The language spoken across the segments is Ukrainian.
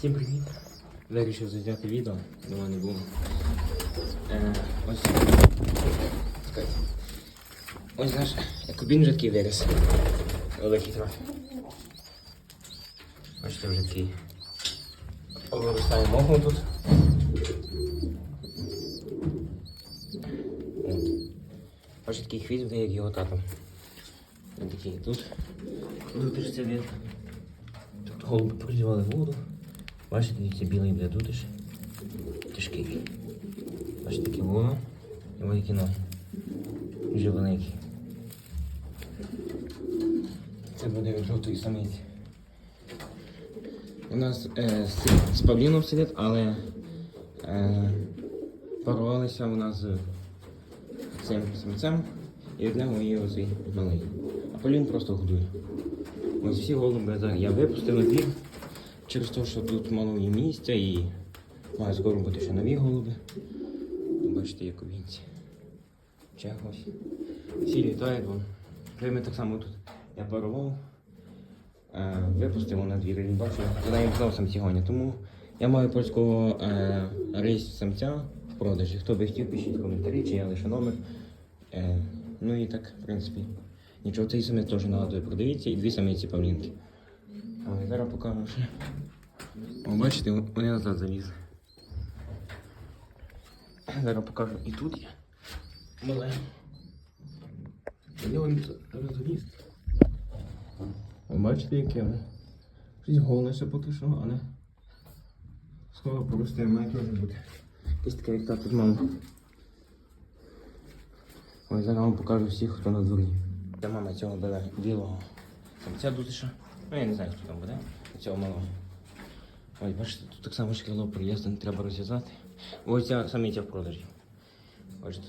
Всім привіт! Вирішив зняти відео, думаю, не було. Е, ось. Ось наш кубін вже такий виріс. Великий трохи. Бачите, вже такий. Виростає моху тут. Бачите, такий хвіст буде, як його тато. Він такий тут. Випишеться він. Тут голуби пролівали воду. Бачите, дивіться, білий ще. Тяжкий. Бачите, таке воно і великі ноги. Дуже великі. Це буде від жовтої самиці. У нас е, з, з Павліном сидять, але е, порвалися у нас з цим самцем і від нього є оцей малий. А Павлін просто годує. Ось всі голуби зараз я випустив на двір через те, що тут мало є місця і має скоро бути ще нові голуби. Бачите, як у вінці. Чех. Всі літають вон. Ми так само тут я парував, е, випустив на двір і бачу, туди їм знову самці гонять. Тому я маю польського е, рейс самця в продажі. Хто би хотів, пишіть коментарі, чи я лише номер. Е, ну і так, в принципі. Нічого, цей самець теж нагадує продається і дві самиці павлінки. Ой, зараз покажу. О, бачите, вони назад залізли. Зараз покажу. І тут є. Мале. Вони зараз заліз. О, бачите, яке вони? Щось голе ще поки що, але скоро просто має теж бути. Якесь таке як так тут мало. Ой, зараз вам покажу всіх, хто на дворі. Це мама цього била білого самця дутиша. Ну я не знаю, хто там буде. Цього малого. Ой, бачите, тут так само шкіло приїзду, не треба розв'язати. Ось ця самиця в продажі. Бачите.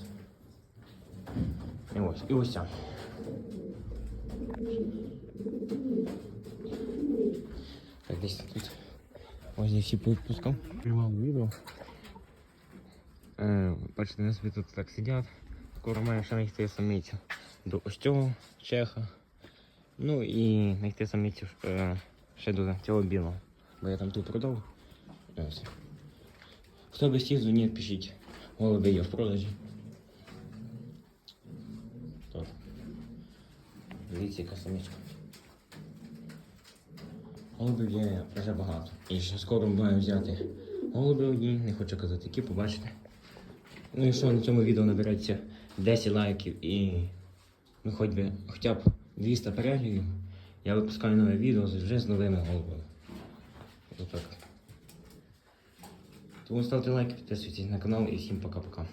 І ось, і ось ця. Так, десь тут. Ось я всі повідпускав. Приймав відео. Е, бачите, собі тут так сидять. Скоро має ще знайти самицю до ось цього чеха. Ну і знайти самицю е, ще до цього білого. Бо я там тут продав. Хто би хотів, дзвоніть, пишіть. Голуби є в продажі. Дивіться, яка самичка. Голубів є вже багато. І ще скоро маю взяти голуби одні, не хочу казати, які побачите. Ну і що на цьому відео набереться 10 лайків і ну, хоч би хоча б 200 переглядів, я випускаю нове відео вже з новими голубами. Отак. Тому ставте лайки, підписуйтесь на канал і всім пока-пока.